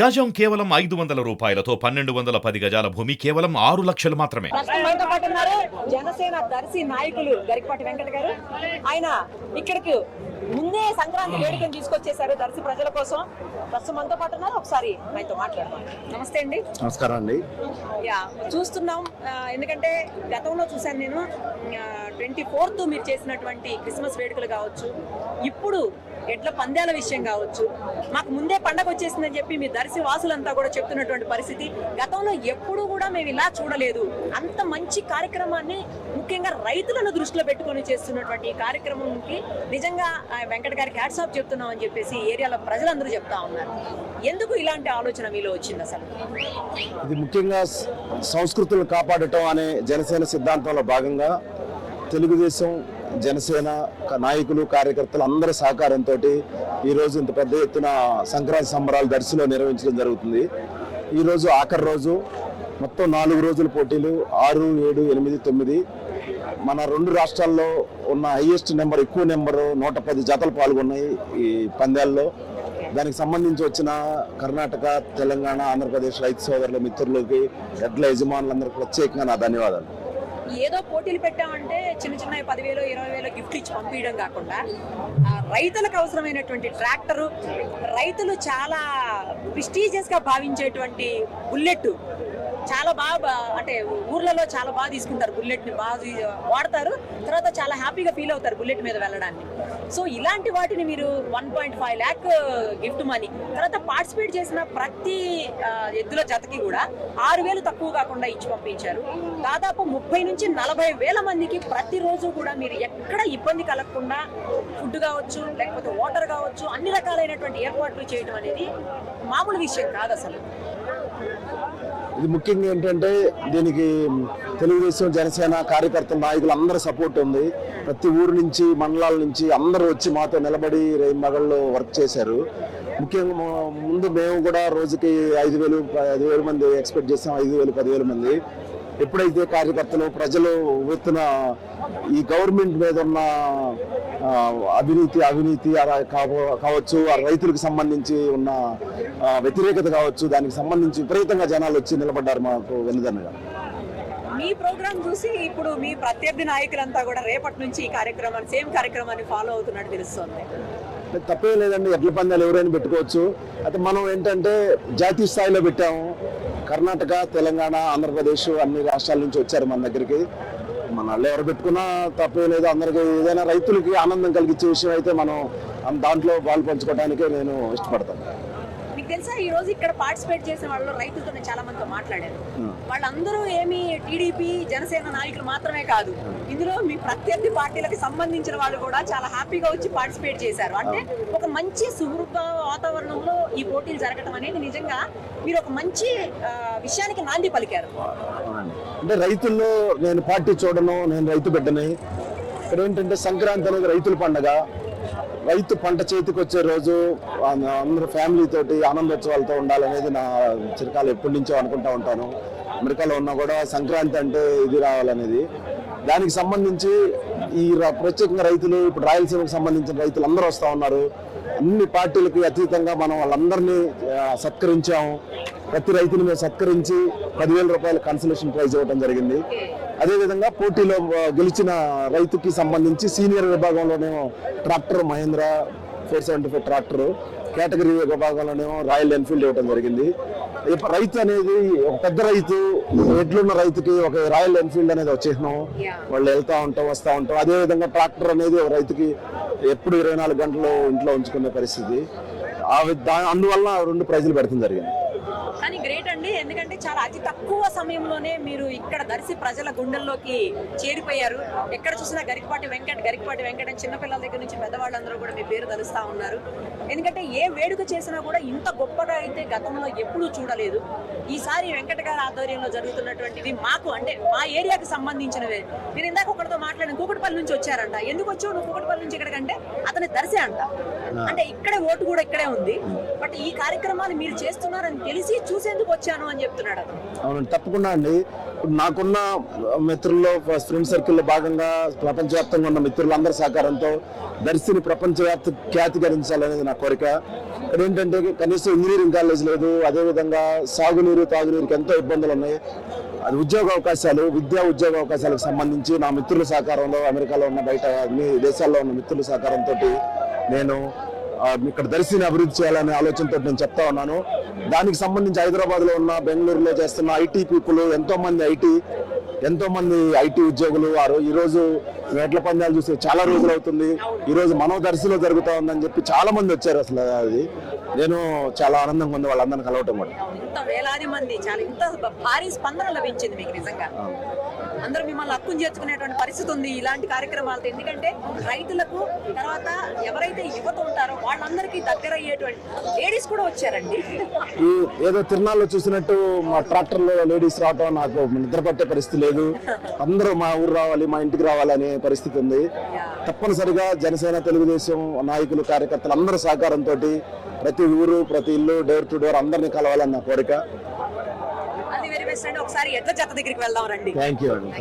గజం కేవలం ఐదు వందల రూపాయలతో పన్నెండు వందల పది గజాల భూమి కేవలం ఆరు లక్షలు మాత్రమే. జనసేన దర్శి నాయకులు గరికపాటి వెంకట గారు. ఆయన ఇక్కడికి ముందే సంక్రాంతి వేడుకను తీసుకొచ్చేసారు దర్శి ప్రజల కోసం. ప్రస్తుతం మనతో పాటు ఉన్నారు. ఒకసారి ఆయనతో మాట్లాడదాం. నమస్తే అండి. నమస్కారం అండి. యా చూస్తున్నాం. ఆ, ఎందుకంటే గతంలో చూశాను నేను ట్వంటీ ఫోర్త్ మీరు చేసినటువంటి క్రిస్మస్ వేడుకలు కావచ్చు ఇప్పుడు ఎట్ల పందాల విషయం కావచ్చు మాకు ముందే పండగ వచ్చేసిందని చెప్పి మీ దర్శి వాసులంతా కూడా చెప్తున్నటువంటి పరిస్థితి. గతంలో ఎప్పుడూ కూడా మేము ఇలా చూడలేదు. అంత మంచి కార్యక్రమాన్ని ముఖ్యంగా రైతులను దృష్టిలో పెట్టుకొని చేస్తున్నటువంటి ఈ కార్యక్రమంకి నిజంగా ఆ, వెంకట గారికి హ్యాట్స్ ఆఫ్ చెప్తున్నాం అని చెప్పేసి ఏరియాలో ప్రజలందరూ చెప్తా ఉన్నారు. ఎందుకు ఇలాంటి ఆలోచన మీలో వచ్చింది అసలు? ఇది ముఖ్యంగా సంస్కృతులు సంస్కృతులను కాపాడటం అనే జనసేన సిద్ధాంతంలో భాగంగా తెలుగుదేశం జనసేన నాయకులు కార్యకర్తలు అందరి సహకారంతో ఈరోజు ఇంత పెద్ద ఎత్తున సంక్రాంతి సంబరాలు దర్శిలో నిర్వహించడం జరుగుతుంది. ఈరోజు ఆఖరి రోజు మొత్తం నాలుగు రోజుల పోటీలు ఆరు ఏడు ఎనిమిది తొమ్మిది. మన రెండు రాష్ట్రాల్లో ఉన్న హైయెస్ట్ నెంబర్ ఎక్కువ నెంబరు నూట పది జతలు పాల్గొన్నాయి ఈ పందాల్లో. దానికి సంబంధించి వచ్చిన కర్ణాటక తెలంగాణ ఆంధ్రప్రదేశ్ రైతు సోదరుల మిత్రులకి ఎడ్ల యజమానులందరికీ ప్రత్యేకంగా నా ధన్యవాదాలు. ఏదో పోటీలు పెట్టామంటే చిన్న చిన్న పదివేలు ఇరవై వేలు గిఫ్ట్ ఇచ్చి పంపించడం కాకుండా రైతులకు అవసరమైనటువంటి ట్రాక్టరు రైతులు చాలా ప్రిస్టీజియస్గా భావించేటువంటి బుల్లెట్ చాలా బాగా అంటే ఊర్లలో చాలా బాగా తీసుకుంటారు బుల్లెట్ని బాగా వాడతారు. తర్వాత చాలా హ్యాపీగా ఫీల్ అవుతారు బుల్లెట్ మీద వెళ్ళడానికి సో ఇలాంటి వాటిని మీరు one point five lakh uh, gift money తర్వాత పార్టిసిపేట్ చేసిన ప్రతి ఎద్దుల జతకి కూడా ఆరు వేలు తక్కువ కాకుండా ఇచ్చి పంపించారు. దాదాపు ముప్పై నుంచి నలభై వేల మందికి ప్రతిరోజు కూడా మీరు ఎక్కడ ఇబ్బంది కలగకుండా ఫుడ్ కావచ్చు లేకపోతే వాటర్ కావచ్చు అన్ని రకాలైనటువంటి ఏర్పాట్లు చేయడం అనేది మామూలు విషయం కాదు అసలు ఇది ముఖ్యంగా ఏంటంటే దీనికి తెలుగుదేశం జనసేన కార్యకర్త నాయకులు అందరి సపోర్ట్ ఉంది. ప్రతి ఊరు నుంచి మండలాల నుంచి అందరూ వచ్చి మాతో నిలబడి మగళ్ళు వర్క్ చేశారు. ముఖ్యంగా ముందు మేము కూడా రోజుకి ఐదు వేలు ఐదు వేల మంది ఎక్స్పెక్ట్ చేసాం ఐదు వేలు పదివేల మంది. ఎప్పుడైతే కార్యకర్తలు ప్రజలు ఎత్తున ఈ గవర్నమెంట్ మీద ఉన్న అవినీతి అవినీతి అలా కావ- కావచ్చు ఆ రైతులకు సంబంధించి ఉన్న వ్యతిరేకత కావచ్చు దానికి సంబంధించి విపరీతంగా జనాలు వచ్చి నిలబడ్డారు మాకు వెనుదన్నగా మీ ప్రోగ్రామ్ చూసి ఇప్పుడు మీ ప్రత్యర్థి నాయకులంతా కూడా రేపటి నుంచి ఈ కార్యక్రమాన్ని సేమ్ కార్యక్రమాన్ని ఫాలో అవుతున్నట్టు తెలుస్తుంది. తప్పే లేదండి ఎడ్ల పందాలు ఎవరైనా పెట్టుకోవచ్చు. అయితే మనం ఏంటంటే జాతీయ స్థాయిలో పెట్టాము. కర్ణాటక తెలంగాణ ఆంధ్రప్రదేశ్ అన్ని రాష్ట్రాల నుంచి వచ్చారు మన దగ్గరికి. మన వాళ్ళు ఎవరు పెట్టుకున్నా తప్పే లేదు. అందరికి ఏదైనా రైతులకి ఆనందం కలిగించే విషయం అయితే మనం దాంట్లో పాలు పంచుకోవడానికే నేను ఇష్టపడతాను. మీకు తెలుసా? ఈ రోజు ఇక్కడ పార్టిసిపేట్ చేసిన వాళ్ళు రైతులతో నేను చాలా మందితో మాట్లాడాను వాళ్ళందరూ ఏమి టీడీపీ జనసేన నాయకులు మాత్రమే కాదు ఇందులో మీ ప్రత్యర్థి పార్టీలకు సంబంధించిన వాళ్ళు కూడా చాలా హ్యాపీగా వచ్చి పార్టిసిపేట్ చేశారు. అంటే ఒక మంచి సుహృత వాతావరణంలో ఈ పోటీలు జరగడం అనేది నిజంగా మీరు ఒక మంచి విషయానికి నాంది పలికారు. అంటే రైతుల్లో నేను పార్టీ చూడను నేను రైతు బిడ్డని. ఇక్కడ ఏంటంటే సంక్రాంతి అనేది రైతుల పండగ. రైతు పంట చేతికి వచ్చే రోజు అందరూ ఫ్యామిలీ తోటి ఆనందోత్సవాలతో ఉండాలనేది నా చిరకాలు ఎప్పటి నుంచో అనుకుంటా ఉంటాను. అమెరికాలో ఉన్నా కూడా సంక్రాంతి అంటే ఇది రావాలనేది. దానికి సంబంధించి ఈ ర- ప్రత్యేకంగా రైతులు ఇప్పుడు రాయలసీమకు సంబంధించిన రైతులు అందరూ వస్తూ ఉన్నారు. అన్ని పార్టీలకి అతీతంగా మనం వాళ్ళందరినీ సత్కరించాము ప్రతి రైతుని మేము సత్కరించి పదివేల రూపాయల కన్సలేషన్ ప్రైజ్ ఇవ్వడం జరిగింది. అదేవిధంగా పోటీలో గెలిచిన రైతుకి సంబంధించి senior విభాగంలోనేమో tractor Mahindra four seventy five tractor category విభాగంలోనేమో Royal Enfield ఇవ్వడం జరిగింది. రైతు అనేది ఒక పెద్ద రైతు ఎడ్లున్న రైతుకి ఒక రాయల్ ఎన్ఫీల్డ్ అనేది వచ్చేసినాం. వాళ్ళు వెళ్తా ఉంటాం వస్తూ ఉంటాం. అదే విధంగా ట్రాక్టర్ అనేది ఒక రైతుకి ఎప్పుడు ఇరవై నాలుగు గంటలు ఇంట్లో ఉంచుకునే పరిస్థితి. అందువల్ల రెండు ప్రైజులు పెడతాం జరిగింది. కానీ గ్రేట్ అండి ఎందుకంటే చాలా అతి తక్కువ సమయంలోనే మీరు ఇక్కడ దర్శి ప్రజల గుండెల్లోకి చేరిపోయారు. ఎక్కడ చూసినా గరికపాటి వెంకట్ గరికపాటి వెంకట్ అని చిన్నపిల్లల దగ్గర నుంచి పెద్దవాళ్ళందరూ కూడా మీ పేరు తలుస్తా ఉన్నారు. ఎందుకంటే ఏ వేడుక చేసినా కూడా ఇంత గొప్పగా అయితే గతంలో ఎప్పుడూ చూడలేదు. ఈసారి వెంకట గారి ఆధ్వర్యంలో జరుగుతున్నటువంటిది మాకు అంటే మా ఏరియాకి సంబంధించినవే. మీరు ఇందాక ఒకరితో మాట్లాడిన కూకటిపల్లి నుంచి వచ్చారంట. ఎందుకు వచ్చావు? నువ్వు కూకటిపల్లి నుంచి ఇక్కడికంటే అతని దర్శే అంట. అంటే ఇక్కడే ఓటు కూడా ఇక్కడే ఉంది. బట్ ఈ కార్యక్రమాన్ని మీరు చేస్తున్నారని తెలిసి చూసేందుకు వచ్చాను అని చెప్తున్నాడు. అవును అవునండి తప్పకుండా అండి. నాకున్న మిత్రుల్లో ఫ్రెండ్ సర్కిల్లో భాగంగా ప్రపంచవ్యాప్తంగా ఉన్న మిత్రులందరి సహకారంతో దర్శిని ప్రపంచవ్యాప్త ఖ్యాతికరించాలనేది నా కోరిక. ఏంటంటే కనీసం ఇంజనీరింగ్ కాలేజ్ లేదు అదేవిధంగా సాగునీరు తాగునీరుకి ఎంతో ఇబ్బందులు ఉన్నాయి అది ఉద్యోగ అవకాశాలు విద్యా ఉద్యోగ అవకాశాలకు సంబంధించి నా మిత్రుల సహకారంలో అమెరికాలో ఉన్న బయట అన్ని దేశాల్లో ఉన్న మిత్రుల సహకారంతో నేను ఇక్కడ దర్శిని అభివృద్ధి చేయాలనే ఆలోచనతో నేను చెప్తా ఉన్నాను. దానికి సంబంధించి హైదరాబాద్లో ఉన్న బెంగళూరులో చేస్తున్న ఐటీ పీపుల్ ఎంతో మంది ఐటీ ఎంతో మంది ఐటీ ఉద్యోగులు వారు ఈ రోజు పందాలు చూసి చాలా రోజులు అవుతుంది. ఈ రోజు మనో జరుగుతా ఉందని చెప్పి చాలా మంది వచ్చారు అసలు అది. నేను చాలా ఆనందంగా ఉంది వాళ్ళందరిని కలవటం కూడా. ఇంత వేలాది మంది చాలా ఇంత భారీ స్పందన లభించింది మీకు నిజంగా. అందరూ మిమ్మల్ని హక్కును చేర్చుకునేటువంటి పరిస్థితి ఉంది ఇలాంటి కార్యక్రమాలతో ఎందుకంటే రైతులకు తర్వాత ఎవరైతే యువత ఉంటారో వాళ్ళందరికీ దగ్గర అయ్యేటువంటి లేడీస్ కూడా వచ్చారండి. ఏదో తిరునాళ్ళు చూసినట్టు మా ట్రాక్టర్లో లేడీస్ రావటం నాకు నిద్ర పట్టే పరిస్థితి లేదు. అందరూ మా ఊరు రావాలి మా ఇంటికి రావాలి అనే పరిస్థితి ఉంది. తప్పనిసరిగా జనసేన తెలుగుదేశం నాయకులు కార్యకర్తలు అందరూ సహకారంతో ప్రతి ఊరు ప్రతి ఇల్లు డోర్ టు డోర్ అందరినీ కలవాలని నా కోరిక. థ్యాంక్ యూ అండి.